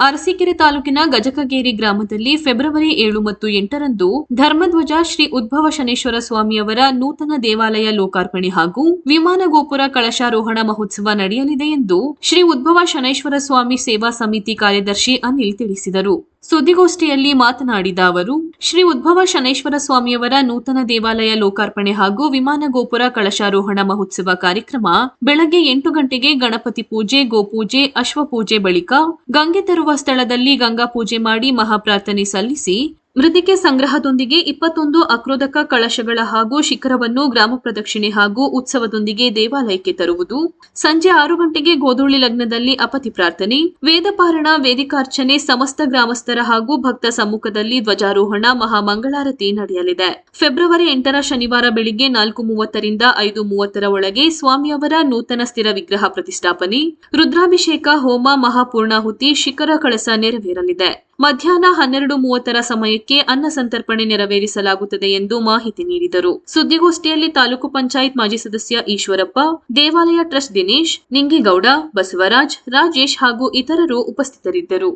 ಅರಸೀಕೆರೆ ತಾಲೂಕಿನ ಗಜಕಗೇರಿ ಗ್ರಾಮದಲ್ಲಿ ಫೆಬ್ರವರಿ ಏಳು ಮತ್ತು ಎಂಟರಂದು ಧರ್ಮಧ್ವಜ ಶ್ರೀ ಉದ್ಭವ ಶನೇಶ್ವರ ಸ್ವಾಮಿಯವರ ನೂತನ ದೇವಾಲಯ ಲೋಕಾರ್ಪಣೆ ಹಾಗೂ ವಿಮಾನ ಗೋಪುರ ಕಳಶಾರೋಹಣ ಮಹೋತ್ಸವ ನಡೆಯಲಿದೆ ಎಂದು ಶ್ರೀ ಉದ್ಭವ ಶನೇಶ್ವರ ಸ್ವಾಮಿ ಸೇವಾ ಸಮಿತಿ ಕಾರ್ಯದರ್ಶಿ ಅನಿಲ್ ತಿಳಿಸಿದರು. ಸುದ್ದಿಗೋಷ್ಠಿಯಲ್ಲಿ ಮಾತನಾಡಿದ ಅವರು, ಶ್ರೀ ಉದ್ಭವ ಶನೇಶ್ವರ ಸ್ವಾಮಿಯವರ ನೂತನ ದೇವಾಲಯ ಲೋಕಾರ್ಪಣೆ ಹಾಗೂ ವಿಮಾನ ಗೋಪುರ ಕಳಶಾರೋಹಣ ಮಹೋತ್ಸವ ಕಾರ್ಯಕ್ರಮ ಬೆಳಗ್ಗೆ ಎಂಟು ಗಂಟೆಗೆ ಗಣಪತಿ ಪೂಜೆ, ಗೋಪೂಜೆ, ಅಶ್ವಪೂಜೆ ಬಳಿಕ ಗಂಗೆ ತರುವ ಸ್ಥಳದಲ್ಲಿ ಗಂಗಾ ಪೂಜೆ ಮಾಡಿ ಮಹಾಪ್ರಾರ್ಥನೆ ಸಲ್ಲಿಸಿ ಮೃದಿಕೆ ಸಂಗ್ರಹದೊಂದಿಗೆ ಇಪ್ಪತ್ತೊಂದು ಅಕ್ರೋಧಕ ಕಳಶಗಳ ಹಾಗೂ ಶಿಖರವನ್ನು ಗ್ರಾಮ ಪ್ರದಕ್ಷಿಣೆ ಹಾಗೂ ಉತ್ಸವದೊಂದಿಗೆ ದೇವಾಲಯಕ್ಕೆ ತರುವುದು. ಸಂಜೆ ಆರು ಗಂಟೆಗೆ ಗೋಧೂಳಿ ಲಗ್ನದಲ್ಲಿ ಅಪತಿ ಪ್ರಾರ್ಥನೆ. ವೇದಪಾರಣ ವೇದಿಕಾರ್ಚನೆ, ಸಮಸ್ತ ಗ್ರಾಮಸ್ಥರ ಹಾಗೂ ಭಕ್ತ ಸಮ್ಮುಖದಲ್ಲಿ ಧ್ವಜಾರೋಹಣ, ಮಹಾಮಂಗಳಾರತಿ ನಡೆಯಲಿದೆ. ಫೆಬ್ರವರಿ ಎಂಟರ ಶನಿವಾರ ಬೆಳಿಗ್ಗೆ ನಾಲ್ಕು ಮೂವತ್ತರಿಂದ ಐದು ಮೂವತ್ತರ ಒಳಗೆ ಸ್ವಾಮಿಯವರ ನೂತನ ಸ್ಥಿರ ವಿಗ್ರಹ ಪ್ರತಿಷ್ಠಾಪನೆ. ರುದ್ರಾಭಿಷೇಕ, ಹೋಮ, ಮಹಾಪೂರ್ಣಾಹುತಿ, ಶಿಖರ ಕಳಸ ನೆರವೇರಲಿದೆ. ಮಧ್ಯಾಹ್ನ ಹನ್ನೆರಡು ಮೂವತ್ತರ ಸಮಯಕ್ಕೆ ಅನ್ನ ಸಂತರ್ಪಣೆ ನೆರವೇರಿಸಲಾಗುತ್ತದೆ ಎಂದು ಮಾಹಿತಿ ನೀಡಿದರು. ಸುದ್ದಿಗೋಷ್ಠಿಯಲ್ಲಿ ತಾಲೂಕು ಪಂಚಾಯತ್ ಮಾಜಿ ಸದಸ್ಯ ಈಶ್ವರಪ್ಪ, ದೇವಾಲಯ ಟ್ರಸ್ಟ್ ದಿನೇಶ್, ನಿಂಗೇಗೌಡ, ಬಸವರಾಜ್, ರಾಜೇಶ್ ಹಾಗೂ ಇತರರು ಉಪಸ್ಥಿತರಿದ್ದರು.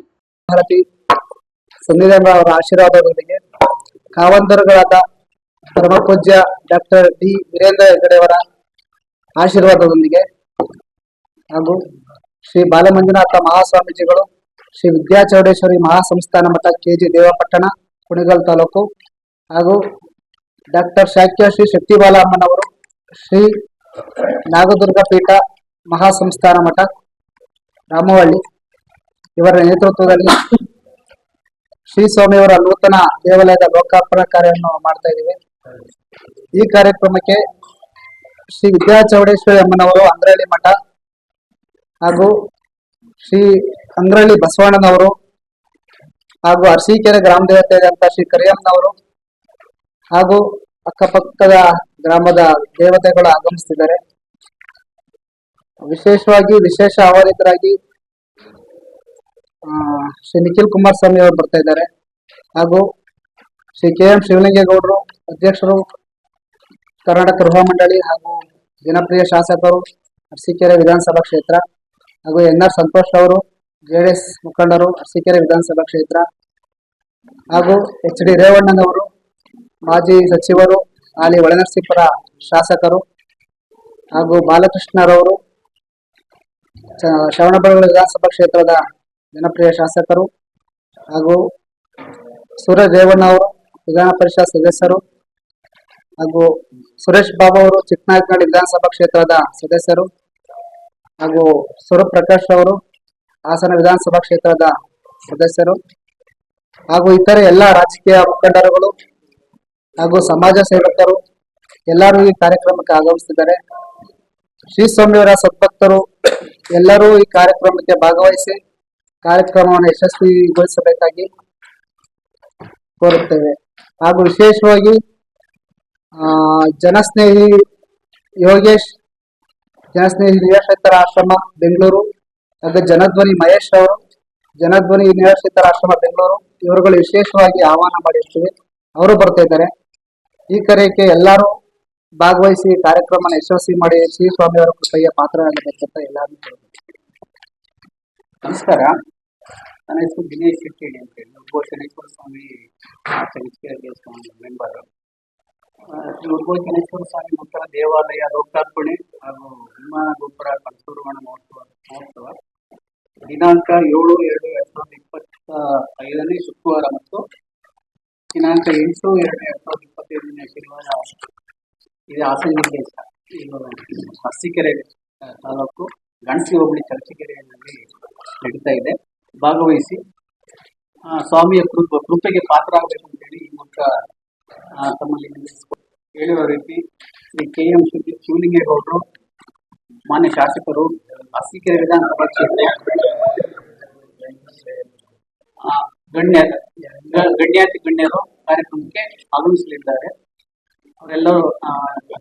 ಅವರ ಡಾಕ್ಟರ್ ಡಿ. ವೀರೇಂದ್ರ ಹೆಗಡೆಯವರ ಆಶೀರ್ವಾದದೊಂದಿಗೆ ಹಾಗೂ ಶ್ರೀ ಬಾಲಮಂಜುನಾಥ ಮಹಾಸ್ವಾಮೀಜಿಗಳು ಶ್ರೀ ವಿದ್ಯಾಚೌಡೇಶ್ವರಿ ಮಹಾಸಂಸ್ಥಾನ ಮಠ ಕೆಜಿ ದೇವಪಟ್ಟಣ, ಕುಣಿಗಲ್ ತಾಲೂಕು. ಹಾಗೂ ಡಾಕ್ಟರ್ ಶಾಕ್ಯ ಶ್ರೀ ಶಕ್ತಿಬಾಲ ಅಮ್ಮನವರು ಶ್ರೀ ನಾಗದುರ್ಗ ಪೀಠ ಮಹಾಸಂಸ್ಥಾನ ಮಠ, ರಾಮವಳ್ಳಿ. ಇವರ ನೇತೃತ್ವದಲ್ಲಿ ಶ್ರೀ ಸ್ವಾಮಿಯವರ ನೂತನ ದೇವಾಲಯದ ಲೋಕಾರ್ಪಣಾ ಕಾರ್ಯವನ್ನು ಮಾಡ್ತಾ ಇದ್ದೀವಿ. ಈ ಕಾರ್ಯಕ್ರಮಕ್ಕೆ ಶ್ರೀ ವಿದ್ಯಾಚೌಡೇಶ್ವರಿ ಅಮ್ಮನವರು ಅಂದ್ರಳ್ಳಿ ಮಠ ಹಾಗೂ ಶ್ರೀ ಅಂಗ್ರಹಳ್ಳಿ ಬಸವಣ್ಣನವರು ಹಾಗೂ ಅರಸೀಕೆರೆ ಗ್ರಾಮ ದೇವತೆಯಾದಂತ ಶ್ರೀ ಕರಿಯಮ್ಮನವರು ಹಾಗೂ ಅಕ್ಕಪಕ್ಕದ ಗ್ರಾಮದ ದೇವತೆಗಳು ಆಗಮಿಸ್ತಿದ್ದಾರೆ ವಿಶೇಷವಾಗಿ ವಿಶೇಷ ಆಹ್ವಾನಿತರಾಗಿ ಶ್ರೀ ನಿಖಿಲ್ ಕುಮಾರ್ ಸ್ವಾಮಿ ಅವರು ಬರ್ತಾ ಇದ್ದಾರೆ. ಹಾಗೂ ಶ್ರೀ ಕೆ ಎಂ ಶಿವಲಿಂಗೇಗೌಡರು, ಅಧ್ಯಕ್ಷರು, ಕರ್ನಾಟಕ ಗೃಹ ಮಂಡಳಿ ಹಾಗೂ ಜನಪ್ರಿಯ ಶಾಸಕರು, ಅರಸೀಕೆರೆ ವಿಧಾನಸಭಾ ಕ್ಷೇತ್ರ. ಹಾಗೂ ಎನ್ ಆರ್ ಸಂತೋಷ್ ಅವರು ಜೆಡಿಎಸ್ ಮುಖಂಡರು, ಅರಸೀಕೆರೆ ವಿಧಾನಸಭಾ ಕ್ಷೇತ್ರ ಹಾಗೂ ಎಚ್ ಡಿ ರೇವಣ್ಣನವರು, ಮಾಜಿ ಸಚಿವರು, ಹಾಲಿ ಒಳನರಸೀಪುರ ಶಾಸಕರು ಹಾಗೂ ಬಾಲಕೃಷ್ಣರವರು ಶ್ರವಣಬೆಳಗೊಳ ವಿಧಾನಸಭಾ ಕ್ಷೇತ್ರದ ಜನಪ್ರಿಯ ಶಾಸಕರು ಹಾಗೂ ಸೂರಜ್ ರೇವಣ್ಣ ಅವರು, ವಿಧಾನ ಪರಿಷತ್ ಸದಸ್ಯರು ಹಾಗೂ ಸುರೇಶ್ ಬಾಬು ಅವರು, ಚಿಕ್ಕನಾಯಕನಹಳ್ಳಿ ವಿಧಾನಸಭಾ ಕ್ಷೇತ್ರದ ಸದಸ್ಯರು ಹಾಗೂ ಸೂರ್ಯಪ್ರಕಾಶ್ ಅವರು, ಹಾಸನ ವಿಧಾನಸಭಾ ಕ್ಷೇತ್ರದ ಸದಸ್ಯರು ಹಾಗೂ ಇತರೆ ಎಲ್ಲ ರಾಜಕೀಯ ಮುಖಂಡರುಗಳು ಹಾಗೂ ಸಮಾಜ ಸೇವಕರು ಎಲ್ಲರೂ ಈ ಕಾರ್ಯಕ್ರಮಕ್ಕೆ ಆಗಮಿಸಿದ್ದಾರೆ ಶ್ರೀ ಸ್ವಾಮಿಯವರ ಸದ್ಭಕ್ತರು ಎಲ್ಲರೂ ಈ ಕಾರ್ಯಕ್ರಮಕ್ಕೆ ಭಾಗವಹಿಸಿ ಕಾರ್ಯಕ್ರಮವನ್ನು ಯಶಸ್ವಿಗೊಳಿಸಬೇಕಾಗಿ ಕೋರುತ್ತೇವೆ. ಹಾಗೂ ವಿಶೇಷವಾಗಿ ಜನಸ್ನೇಹಿ ಯೋಗೇಶ್ ಜನಸ್ನೇಹಿ ನಿರಾಶ್ರಿತರ ಆಶ್ರಮ, ಬೆಂಗಳೂರು. ಹಾಗೆ ಜನಧ್ವನಿ ಮಹೇಶ್ ಅವರು, ಜನಧ್ವನಿ ನಿರಾಶ್ರಿತರ ಆಶ್ರಮ, ಬೆಂಗಳೂರು. ಇವರುಗಳು ವಿಶೇಷವಾಗಿ ಆಹ್ವಾನ ಮಾಡಿರ್ತೀವಿ. ಅವರು ಬರ್ತಾ ಇದ್ದಾರೆ. ಈ ಕರೆಯಕ್ಕೆ ಎಲ್ಲರೂ ಭಾಗವಹಿಸಿ ಕಾರ್ಯಕ್ರಮನ ಯಶಸ್ವಿ ಮಾಡಿ ಶ್ರೀ ಸ್ವಾಮಿಯವರ ಕೃಪೆಯ ಪಾತ್ರರಾಗಬೇಕಂತ ಎಲ್ಲರೂ ನಮಸ್ಕಾರ. ನನ್ನ ಹೆಸರು ದಿನೇಶ್ ಶೆಟ್ಟಿ ಅಂತ ಹೇಳಿ. ಉದ್ಘೋಷಣೇಶ್ವರ ಸ್ವಾಮಿ ದೇವಸ್ಥಾನದ ಮೆಂಬರ್. ಸ್ವಾಮಿ ಮಕ್ಕಳ ದೇವಾಲಯ, ಲೋಕಾರ್ಪಣೆ ಹಾಗೂ ವಿಮಾನ ಗೋಪುರ ಕಳಸೂರ್ವಣ ಮಹೋತ್ಸವ ಮಹೋತ್ಸವ. ದಿನಾಂಕ ಏಳು ಎರಡು ಎರಡ್ ಸಾವಿರದ ಇಪ್ಪತ್ತ ಐದನೇ ಶುಕ್ರವಾರ ಮತ್ತು ದಿನಾಂಕ ಎಂಟು ಎರಡು ಎರಡ್ ಸಾವಿರದ ಇಪ್ಪತ್ತೈದನೇ ಶನಿವಾರ ಇದು ಹಾಸನ ಜಿಲ್ಲೆ ಇದು ಅರಸೀಕೆರೆ ತಾಲೂಕು ಗಣಸಿ ಹೋಬಳಿ ಚರ್ಚಿಕೆರೆಯಲ್ಲಿ ನಡೀತಾ ಇದೆ. ಭಾಗವಹಿಸಿ ಸ್ವಾಮಿಯ ಕೃಪ ಕೃಪೆಗೆ ಪಾತ್ರ ಆಗಬೇಕು ಅಂತೇಳಿ ಈ ಮೂಲಕ ತಮ್ಮಲ್ಲಿ ಹೇಳಿರೋ ರೀತಿ ಶ್ರೀ ಕೆ ಎಂ ಶಿವ ಶಿವಲಿಂಗೇಗೌಡರು ಮಾನ್ಯ ಶಾಸಕರು ಅರಸೀಕೆರೆ ವಿಧಾನಸಭಾ ಕ್ಷೇತ್ರ ಗಣ್ಯ ಗಣ್ಯಾತಿ ಗಣ್ಯರು ಕಾರ್ಯಕ್ರಮಕ್ಕೆ ಆಗಮಿಸಲಿದ್ದಾರೆ. ಅವರೆಲ್ಲರೂ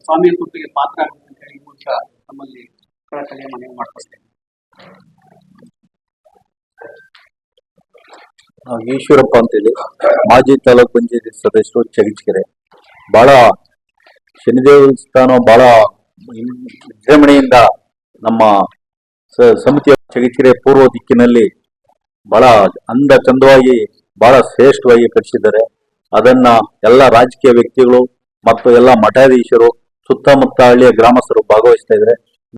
ಸ್ವಾಮಿಯ ಕೃಪೆಗೆ ಪಾತ್ರ ಅಂತ ಹೇಳಿ ಈ ಮೂಲಕ ತಮ್ಮಲ್ಲಿ ಕಳಕಳಿಯ ಮನವಿ ಮಾಡಿಕೊಳ್ತೇನೆ. ಈಶ್ವರಪ್ಪ ಅಂತೇಳಿ, ಮಾಜಿ ತಾಲೂಕ್ ಪಂಚಾಯತಿ ಸದಸ್ಯರು ಚಗಿಚ್ಕೆರೆ ಬಹಳ ಶನಿ ಸ್ಥಾನ ಬಹಳ ವಿಜೃಂಭಣೆಯಿಂದ ನಮ್ಮ ಸಮಿತಿಯ ಚಗಿಚಿರೆ ಪೂರ್ವ ದಿಕ್ಕಿನಲ್ಲಿ ಬಹಳ ಅಂದ ಚಂದವಾಗಿ, ಬಹಳ ಶ್ರೇಷ್ಠವಾಗಿ ಕಟ್ಟಿಸಿದ್ದಾರೆ. ಅದನ್ನ ಎಲ್ಲ ರಾಜಕೀಯ ವ್ಯಕ್ತಿಗಳು ಮತ್ತು ಎಲ್ಲ ಮಠಾಧೀಶರು, ಸುತ್ತಮುತ್ತ ಹಳ್ಳಿಯ ಗ್ರಾಮಸ್ಥರು ಭಾಗವಹಿಸ್ತಾ ಇದ್ದಾರೆ.